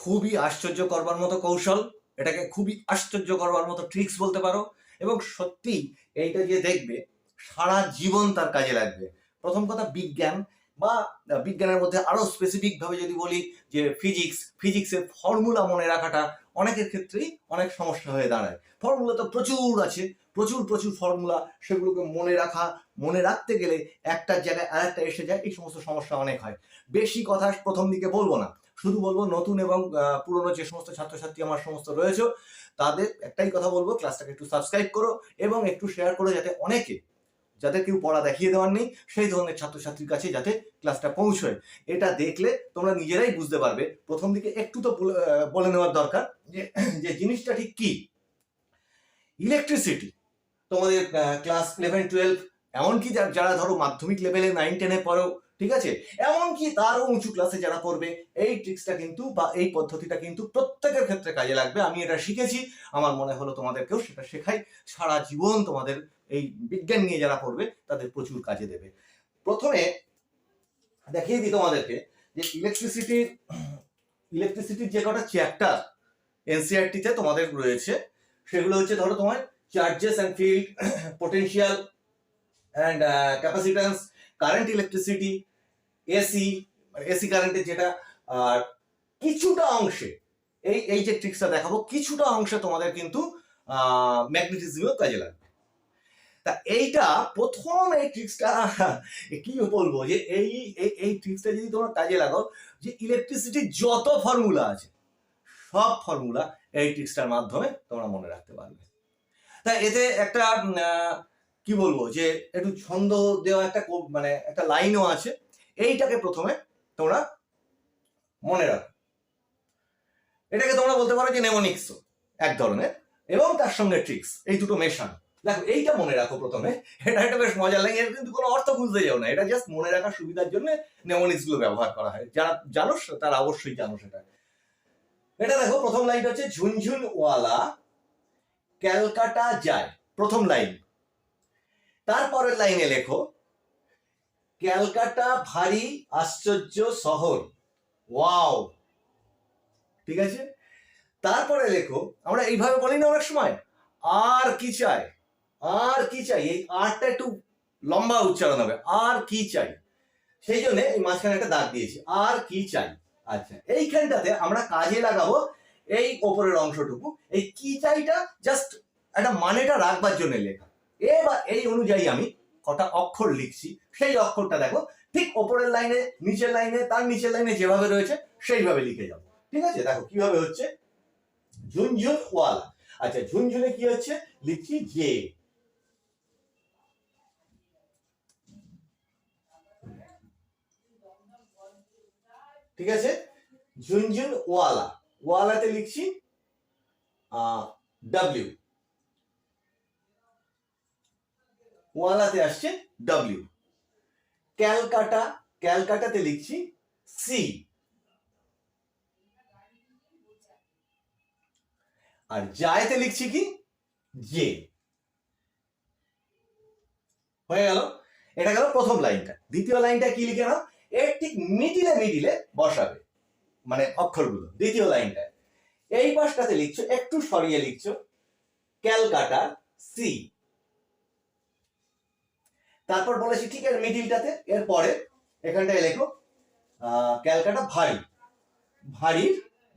খুবই আশ্চর্য করবার মতো কৌশল, এটাকে খুবই আশ্চর্য করবার মতো ট্রিক্স বলতে পারো, এবং সত্যি এইটা যে দেখবে, সারা জীবন তার কাজে লাগবে। প্রথম কথা, বিজ্ঞান, বা বিজ্ঞানের মধ্যে আরও স্পেসিফিক ভাবে যদি বলি, যে ফিজিক্স ফিজিক্সের ফর্মুলা মনে রাখাটা অনেকের ক্ষেত্রেই অনেক সমস্যা হয়ে দাঁড়ায়। ফর্মুলা তো প্রচুর আছে, প্রচুর প্রচুর ফর্মুলা সেগুলোকে মনে রাখা, মনে রাখতে গেলে একটা জায়গায় আরেকটা এসে যায়, এই সমস্ত সমস্যা অনেক হয়। বেশি কথা প্রথম দিকে বলব না। শুধু বলব নতুন এবং পুরনো যে সমস্ত ছাত্রছাত্রী আমার সমস্ত রয়েছে, তাদের একটাই কথা বলব ক্লাসটাকে একটু সাবস্ক্রাইব করো এবং একটু শেয়ার করো যাতে অনেকে, যাদের কেউ পড়া দেখিয়ে দেওয়ার নেই, সেই ধরনের ছাত্রছাত্রীর কাছে যাতে ক্লাসটা পৌঁছয়। এটা দেখলে তোমরা নিজেরাই বুঝতে পারবে। প্রথম দিকে একটু তো বলে নেওয়ার দরকার যে যে জিনিসটা ঠিক কি? ইলেকট্রিসিটি তোমাদের ক্লাস ইলেভেন টুয়েলভ এমনকি যারা ধরো মাধ্যমিক লেভেলে নাইন টেনে পড়ো ঠিক আছে? এমনকি তারও উঁচু ক্লাসে যারা পড়বে, এই ট্রিক্সটা কিন্তু বা এই পদ্ধতিটা কিন্তু প্রত্যেকের ক্ষেত্রে কাজে লাগবে। আমি এটা শিখেছি, আমার মনে হলো তোমাদেরকেও সেটা শেখাই। সারা জীবন তোমাদের এই বিজ্ঞান নিয়ে যারা পড়বে, তাদের প্রচুর কাজে দেবে। প্রথমে দেখিয়ে দিই তোমাদেরকে যে ইলেকট্রিসিটির ইলেকট্রিসিটির যে কটা চ্যাপ্টার এনসিআরটিতে তোমাদের রয়েছে, সেগুলো হচ্ছে ধরো তোমার charges and field potential and capacitance current electricity AC AC কারেন্টের যেটা কিছুটা অংশে, এই এই যে ট্রিক্সটা দেখাবো, কিছুটা অংশে তোমাদের কিন্তু ম্যাগনেটিজমেও কাজে লাগবে। তা এইটা প্রথম এই ট্রিক্সটা কি বলব যে এই এই- ট্রিক্সটা যদি তোমরা কাজে লাগাও, যে ইলেকট্রিসিটির যত ফর্মুলা আছে, সব ফর্মুলা এই ট্রিক্সটার মাধ্যমে তোমরা মনে রাখতে পারবে। তা এতে একটা কি বলব যে একটু ছন্দ দেওয়া একটা মানে একটা লাইনও আছে এইটাকে প্রথমে তোমরা মনে রাখো। এটাকে তোমরা বলতে পারো যে নেমোনিক্স এক ধরনের এবং তার সঙ্গে ট্রিক্স এই দুটো মেশানো। দেখো, এইটা মনে রাখো প্রথমে। এটা একটা বেশ মজা লাগে, এর কিন্তু কোনো অর্থ বুঝতে যাও না। এটা জাস্ট মনে রাখার সুবিধার জন্য নেমোনিক্সগুলো ব্যবহার করা হয়। যারা জানো, তারা অবশ্যই জানো সেটা। এটা দেখো, প্রথম লাইনটা হচ্ছে ঝুনঝুন ওয়ালা ক্যালকাটা যায়। প্রথম লাইন তারপরের লাইনে লেখো ক্যালকাটা ভারী, আশ্চর্য শহর। ওয়াও। ঠিক আছে? তারপরে লেখো, আমরা এইভাবে বলি না অনেক সময়, আর কি চাই? আর কি চাই? এই আরটা একটু লম্বা উচ্চারণ হবে, আর কি চাই? সেই জন্য এই মাঝখানে একটা দাগ দিয়েছি, আর কি চাই? আচ্ছা এইখানটাতে আমরা কাজে লাগাবো এই ওপরের অংশটুকু, এই কি চাইটা জাস্ট একটা মানেটা রাখবার জন্য লেখা। এবার এই অনুযায়ী আমি কটা অক্ষর লিখছি, সেই অক্ষরটা দেখো, ঠিক ওপরের লাইনে, নিচের লাইনে, তার নিচের লাইনে যেভাবে রয়েছে, সেইভাবে লিখে যাব। ঠিক আছে? দেখো, কীভাবে হচ্ছে? ঝুনঝুন ওয়ালা। আচ্ছা ঝুনঝুনে কি হচ্ছে? লিখছি যে। ঠিক আছে? ঝুনঝুন ওয়ালা। ওয়ালাতে লিখছি, আহ ডাব্লিউ ওয়ালাতে আসছে ডাব্লিউ ক্যালকাটা, ক্যালকাটাতে লিখছি সি আর জায়তে লিখছি কি? জে হয়ে গেল। এটা গেল প্রথম লাইনটা। দ্বিতীয় লাইনটা কি লিখে নাও? এর ঠিক মিডিলে মিডিলে বসাবে। মানে অক্ষরগুলো। দ্বিতীয় লাইনটা। এই পাশটাতে লিখছো, একটু সরিয়ে লিখছো, ক্যালকাটা সি তারপর বলেছি, ঠিক এর মিডিলটাতে এর পরে এখানটায় লেখো ক্যালকাটা ভারী, ভারীর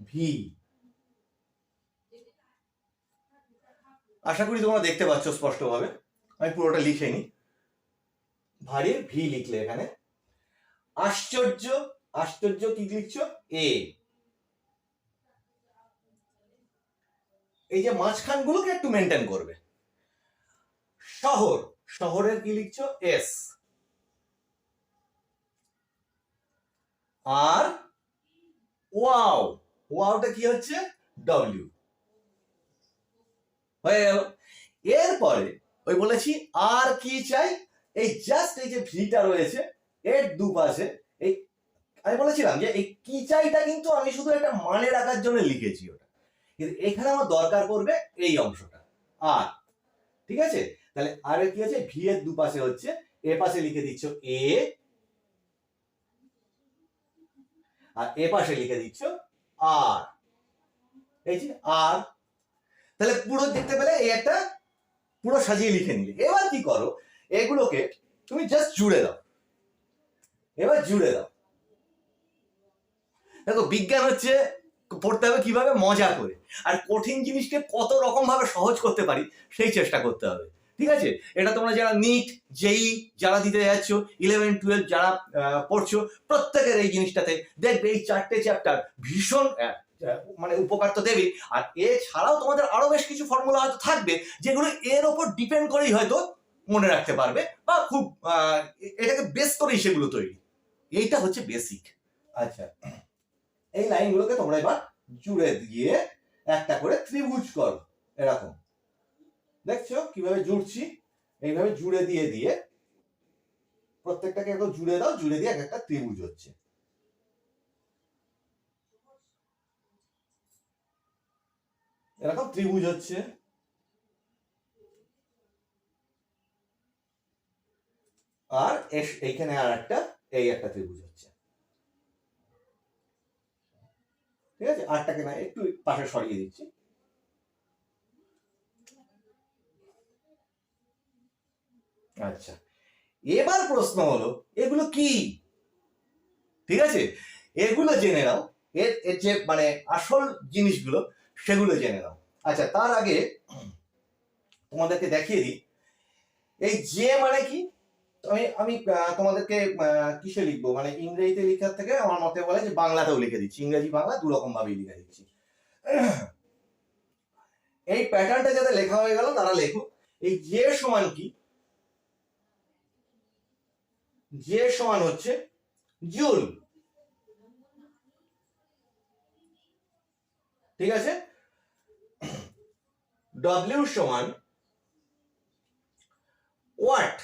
ভি। আশা করি তোমরা দেখতে পাচ্ছ স্পষ্টভাবে। আমি পুরোটা লিখে নি ভারীর ভি লিখলে এখানে। আশ্চর্য আশ্চর্য কি লিখছো? এ। এই যে মাঝখানগুলোকে একটু মেনটেন করবে। শহর শহরের কি লিখছো? এস আর ওয়াও, ওয়াওটা কি হচ্ছে? ডব্লিউ হয়ে গেল। এরপরে ওই বলেছি, আর কি চাই? এই জাস্ট এই যে ভিটা রয়েছে, এর দুপাশে এই আমি বলেছিলাম যে এই কি চাইটা কিন্তু আমি শুধু একটা মানে রাখার জন্য লিখেছি ওটা। কিন্তু এখানে আমার দরকার পড়বে এই অংশটা। আর, ঠিক আছে? তাহলে আর কি আছে ভি এর দুপাশে হচ্ছে, এ পাশে লিখে দিচ্ছ এ, আর এ পাশে লিখে দিচ্ছ আর। এই যে আর। তাহলে পুরো দেখতে পেলে এই একটা পুরো সাজিয়ে লিখে নিলে। এবার কি করো? এগুলোকে তুমি জাস্ট জুড়ে দাও। এবার জুড়ে দাও। দেখো, বিজ্ঞান হচ্ছে পড়তে হবে কীভাবে? মজা করে। আর কঠিন জিনিসকে কত রকম ভাবে সহজ করতে পারি, সেই চেষ্টা করতে হবে। ঠিক আছে? এটা তোমরা যারা নিট জেই যারা দিতে যাচ্ছ ইলেভেন টুয়েলভ যারা পড়ছো, প্রত্যেকের এই জিনিসটাতে দেখবে এই চারটে চ্যাপ্টার ভীষণ মানে উপকার তো দেবে আর এছাড়াও তোমাদের আরও বেশ কিছু ফর্মুলা হয়তো থাকবে, যেগুলো এর ওপর ডিপেন্ড করেই হয়তো মনে রাখতে পারবে বা খুব এটাকে বেস করেই সেগুলো তৈরি। এইটা হচ্ছে বেসিক আচ্ছা এই লাইনগুলোকে তোমরা এবার জুড়ে দিয়ে একটা করে ত্রিভুজ করো, এরকম। দেখছ কীভাবে জুড়ছি? এইভাবে জুড়ে দিয়ে দিয়ে প্রত্যেকটাকে একটু জুড়ে দাও, জুড়ে দিয়ে এক একটা ত্রিভুজ হচ্ছে। এরকম ত্রিভুজ হচ্ছে। আর এইখানে আর একটা, এই একটা ত্রিভুজ হচ্ছে। ঠিক আছে? আটটাকে না, একটু পাশে সরিয়ে দিচ্ছি। আচ্ছা। এবার প্রশ্ন হলো, এগুলো কি? ঠিক আছে? এগুলো জেনে নাও। এর এর যে মানে আসল জিনিসগুলো, সেগুলো জেনে নাও। আচ্ছা তার আগে তোমাদেরকে দেখিয়ে দিই। এই যে মানে কি? আমি আমি তোমাদেরকে কিসে লিখব? মানে ইংরেজিতে লেখার থেকে আমার মতে বলে যে বাংলাতেও লিখে দিচ্ছি। ইংরেজি, বাংলা দু রকম ভাবেই লিখে দিচ্ছি। এই প্যাটার্নটা যাতে লেখা হয়ে গেল, তারা লেখো। এই যে সমান কি? যে সমান হচ্ছে জুল ঠিক আছে? ডব্লিউ সমান ওয়াট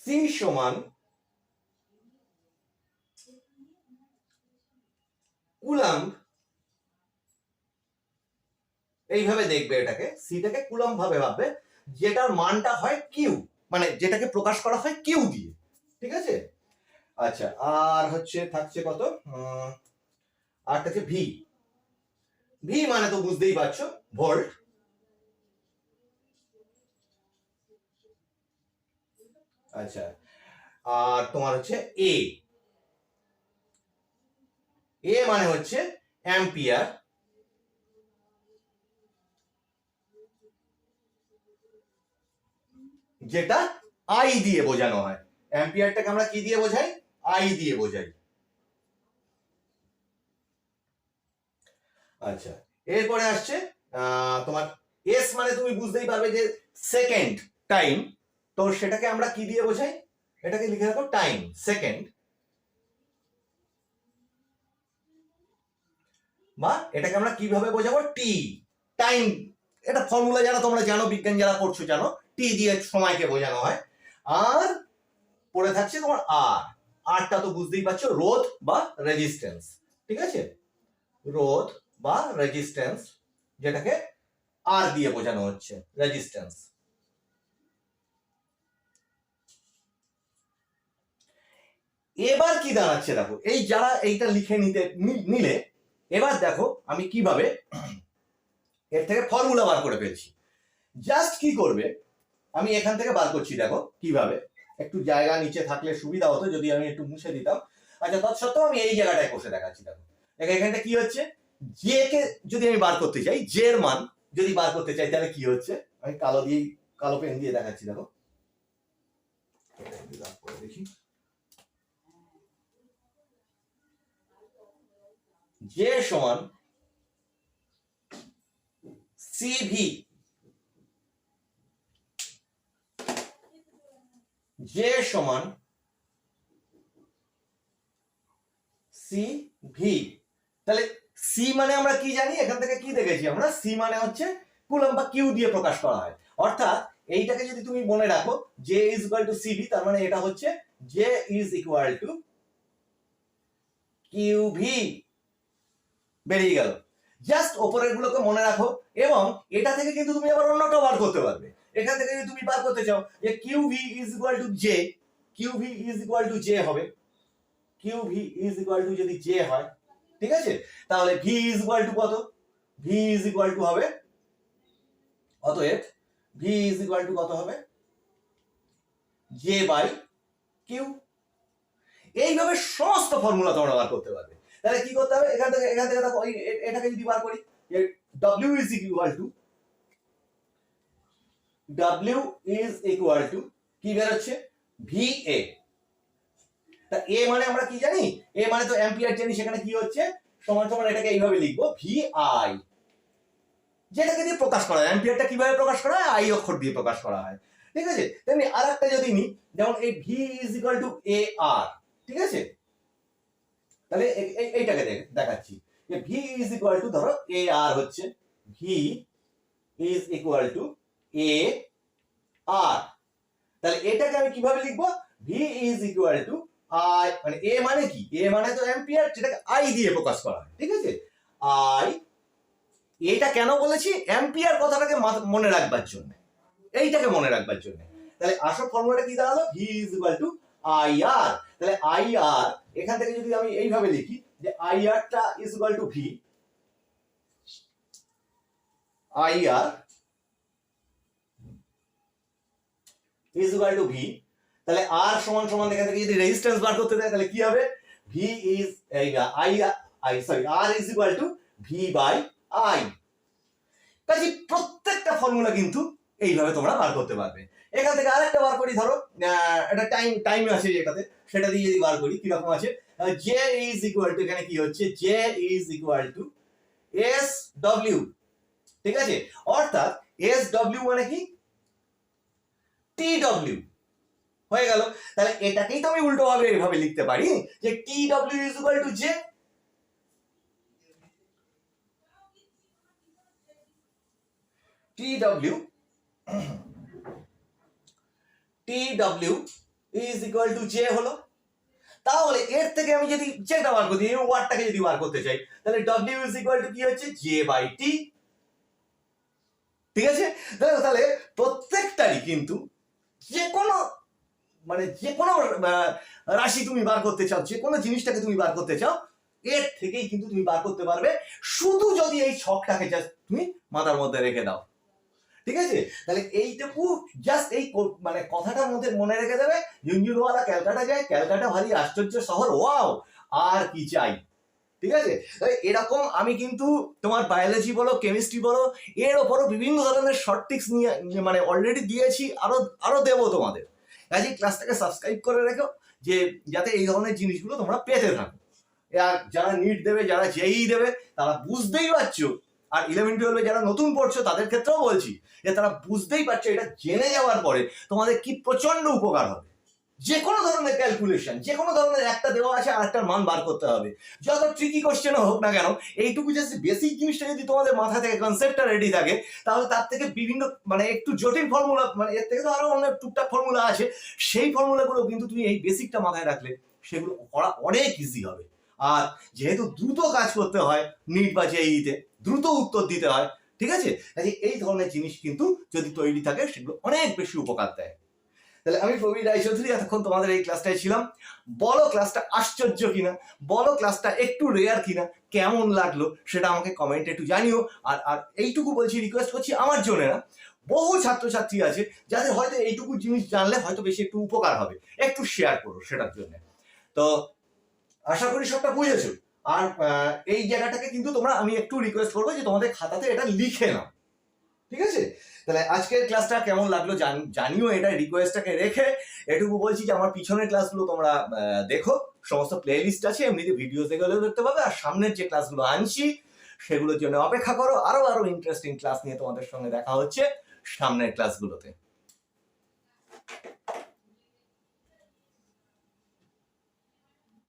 সি সমান কুলাম এইভাবে দেখবে এটাকে। সিটাকে কুলাম ভাবে ভাববে। যেটার মানটা হয় কিউ মানে যেটাকে প্রকাশ করা হয় কিউ দিয়ে। ঠিক আছে? আচ্ছা আর হচ্ছে থাকছে কত? আর থাকছে ভি ভি মানে তো বুঝতেই পারছ ভোল্ট আচ্ছা আর তোমার হচ্ছে এ এ মানে হচ্ছে অ্যাম্পিয়ার যেটা আই দিয়ে বোঝানো হয়। অ্যাম্পিয়ারটাকে আমরা কি দিয়ে বোঝাই? আই দিয়ে বোঝাই। আচ্ছা এরপরে আসছে তোমার এস মানে তুমি বুঝতেই পারবে যে সেকেন্ড টাইম তো সেটাকে আমরা কি দিয়ে বোঝাই? এটাকে লিখে রাখো টাইম সেকেন্ড বা এটাকে আমরা কীভাবে বোঝাবো? টি টাইম এটা ফর্মুলা যারা তোমরা জানো, বিজ্ঞান যারা পড়ছো জানো টি দিয়ে সময়কে বোঝানো হয়। আর পড়ে থাকছে তোমার আর আরটা তো বুঝতেই পারছ, রোধ বা রেজিস্ট্যান্স ঠিক আছে? রোধ বা রেজিস্ট্যান্স যেটাকে আর দিয়ে বোঝানো হচ্ছে রেজিস্ট্যান্স এবার কি দাঁড়াচ্ছে দেখো, এই যারা এইটা লিখে নিতে নিলে, এবার দেখো আমি কীভাবে এর থেকে ফর্মুলা বার করে ফেলছি। জাস্ট কি করবে আমি এখান থেকে বার করছি, দেখো, কীভাবে? একটু জায়গা নিচে থাকলে সুবিধা হতো, যদি আমি একটু মুছে দিতাম। আচ্ছা তৎসত্ত্বেও আমি এই জায়গাটায় কষে দেখাচ্ছি, দেখো। দেখো, এখানটা কি হচ্ছে? জে কে যদি আমি বার করতে চাই জে এর মান যদি বার করতে চাই, তাহলে কি হচ্ছে? আমি কালো দিয়ে, কালো পেন দিয়ে দেখাচ্ছি, দেখো। দেখি জে সমান সিভি জে সমান সি ভি তাহলে সি মানে আমরা কি জানি? এখান থেকে কি দেখেছি আমরা? সি মানে হচ্ছে কুলম বা কিউ দিয়ে প্রকাশ করা হয়। অর্থাৎ এইটাকে যদি তুমি মনে রাখো J is equal to CV তার মানে এটা হচ্ছে J is equal to Q V বেরিয়ে গেল। জাস্ট ওপরের গুলোকে মনে রাখো এবং এটা থেকে কিন্তু তুমি আবার অন্যটাও বার করতে পারবে। এখান থেকে যদি তুমি বার করতে চাও যে Q V is equal to J Q V is equal to J হবে। Q V is equal to যদি জে হয়, ঠিক আছে? তাহলে ভি ইজ ইকুয়াল টু কত? ভি ইজ ইকুয়াল টু হবে অতএব ভি ইজ ইকুয়াল টু কত হবে? জে বাই কিউ এইভাবে সমস্ত ফর্মুলা তোমরা বার করতে পারবে। তাহলে কি করতে হবে? এখান থেকে এখান থেকে দেখো এটাকে যদি বার করি W is equal to W is equal to কি বেরোচ্ছে ভি এ তা এ মানে আমরা কি জানি? এ মানে তো অ্যাম্পিয়ার জানি, সেখানে কি হচ্ছে? সমান সমান এটাকে এইভাবে লিখব ভি আই যেটাকে দিয়ে প্রকাশ করা হয় অ্যাম্পিয়ারটা কীভাবে প্রকাশ করা হয়? আই অক্ষর দিয়ে প্রকাশ করা হয়। ঠিক আছে? তেমনি আর একটা যদি নিই, যেমন এই V is equal to A R ঠিক আছে? তাহলে এইটাকে দেখ- দেখাচ্ছি। যে ভি ইজ ইকুয়াল টু ধরো এ আর হচ্ছে V is equal to A R তাহলে এটাকে আমি কীভাবে লিখব? V is equal to I মানে এ মানে কি? এ মানে তো অ্যাম্পিয়ার যেটাকে আই দিয়ে প্রকাশ করা ঠিক আছে? আই এটা কেন বলেছি? অ্যাম্পিয়ার কথাটাকে মনে রাখবার জন্য। এইটাকে মনে রাখবার জন্য। তাহলে আসল ফর্মুলাটা কি দাঁড়াল? V is equal to I R তাহলে আই আর এখান থেকে যদি আমি এইভাবে লিখি, যে আই আরটা is equal to V I R is equal to V তাহলে আর সমান সমান এখান থেকে যদি রেজিস্ট্যান্স বার করতে দেয়, তাহলে কি হবে? V is I I sorry R is equal to V by I কাজে প্রত্যেকটা ফর্মুলা কিন্তু এইভাবে তোমরা বার করতে পারবে। এখান থেকে আরেকটা বার করি, ধরো একটা টাইম টাইম আছে এটাতে, সেটা দিয়ে যদি বার করি, কীরকম আছে? জে ইজ ইকুয়াল টু এখানে কি হচ্ছে? J is equal to S W ঠিক আছে? অর্থাৎ এস ডব্লিউ মানে কি? টি ডব্লিউ হয়ে গেল। তাহলে এটাকেই তো আমি উল্টো ভাবে এভাবে লিখতে পারি যে T W is equal to J T W T W is equal to J হলো। তাহলে এর থেকে আমি যদি যেটা বার করতে এই ওয়ার্ডটাকে যদি বার করতে চাই, তাহলে ডব্লিউ ইজ ইকুয়াল টু কি হচ্ছে? জে বাই টি ঠিক আছে? তাহলে প্রত্যেকটারই কিন্তু যে কোনো মানে যে কোনো রাশি তুমি বার করতে চাও যে কোনো জিনিসটাকে তুমি বার করতে চাও, এর থেকেই কিন্তু তুমি বার করতে পারবে। শুধু যদি এই ছকটাকে জাস্ট তুমি মাথার মধ্যে রেখে দাও। ঠিক আছে? তাহলে এইটুকু জাস্ট এই মানে কথাটার মধ্যে মনে রেখে দেবে ঝুনঝুনওয়ালা ক্যালকাটা যায়, ক্যালকাটা ভারী আশ্চর্য শহর, ওয়াও! আর কি চাই? ঠিক আছে? এরকম আমি কিন্তু তোমার বায়োলজি বলো কেমিস্ট্রি বলো, এর ওপরও বিভিন্ন ধরনের শর্ট টিক্স নিয়ে মানে অলরেডি দিয়েছি, আরও আরও দেবো তোমাদের। কাজে ক্লাসটাকে সাবস্ক্রাইব করে রেখো, যে, যাতে এই ধরনের জিনিসগুলো তোমরা পেতে থাকো। আর যারা নিট দেবে, যারা জেই দেবে, তারা বুঝতেই পারছ। আর ইলেভেন টুয়েলভে যারা নতুন পড়ছো, তাদের ক্ষেত্রেও বলছি যে, তারা বুঝতেই পারছ, এটা জেনে যাওয়ার পরে তোমাদের কি প্রচণ্ড উপকার হবে। যে কোনো ধরনের ক্যালকুলেশন যে কোনো ধরনের একটা দেওয়া আছে আর একটার মান বার করতে হবে। যত ট্রিকি কোশ্চেন হোক না কেন, এইটুকু জাস্ট বেসিক জিনিসটা যদি তোমাদের মাথা থেকে কনসেপ্টটা রেডি থাকে, তাহলে তার থেকে বিভিন্ন মানে একটু জটিল ফর্মুলা মানে এর থেকে তো আরও অনেক টুকটাক ফর্মুলা আছে, সেই ফর্মুলাগুলো কিন্তু তুমি এই বেসিকটা মাথায় রাখলে সেগুলো করা অনেক ইজি হবে। আর যেহেতু দ্রুত কাজ করতে হয় নিট বা জেইতে দ্রুত উত্তর দিতে হয়, ঠিক আছে? এই ধরনের জিনিস কিন্তু যদি তৈরি থাকে, সেগুলো অনেক বেশি উপকার দেয়। তাহলে আমি প্রবীর রায়চৌধুরী এতক্ষণ তোমাদের এই ক্লাসটায় ছিলাম। বলো ক্লাসটা আশ্চর্য কিনা? বলো ক্লাসটা একটু রেয়ার কিনা? কেমন লাগল? সেটা আমাকে কমেন্টে একটু জানিও। আর আর এইটুকু বলছি রিকোয়েস্ট করছি আমার জন্য না বহু ছাত্রছাত্রী আছে যাদের হয়তো এইটুকু জিনিস জানলে হয়তো বেশি একটু উপকার হবে। একটু শেয়ার করো সেটার জন্য। তো, আশা করি সবটা বুঝেছ। আর এই জায়গাটাকে কিন্তু তোমরা, আমি একটু রিকোয়েস্ট করব যে তোমাদের খাতাতে এটা লিখে নাও। ঠিক আছে? তাহলে আজকের ক্লাসটা কেমন লাগল জান- জানিও এটা রিকোয়েস্টটাকে রেখে। এটুকু বলছি যে আমার পিছনের ক্লাসগুলো তোমরা দেখো। সমস্ত প্লেলিস্ট আছে, এমনিতে ভিডিও দেখলেও দেখতে পাবে। আর সামনের যে ক্লাসগুলো আনছি, সেগুলোর জন্য অপেক্ষা করো। আরও আরও ইন্টারেস্টিং ক্লাস নিয়ে তোমাদের সঙ্গে দেখা হচ্ছে সামনের ক্লাসগুলোতে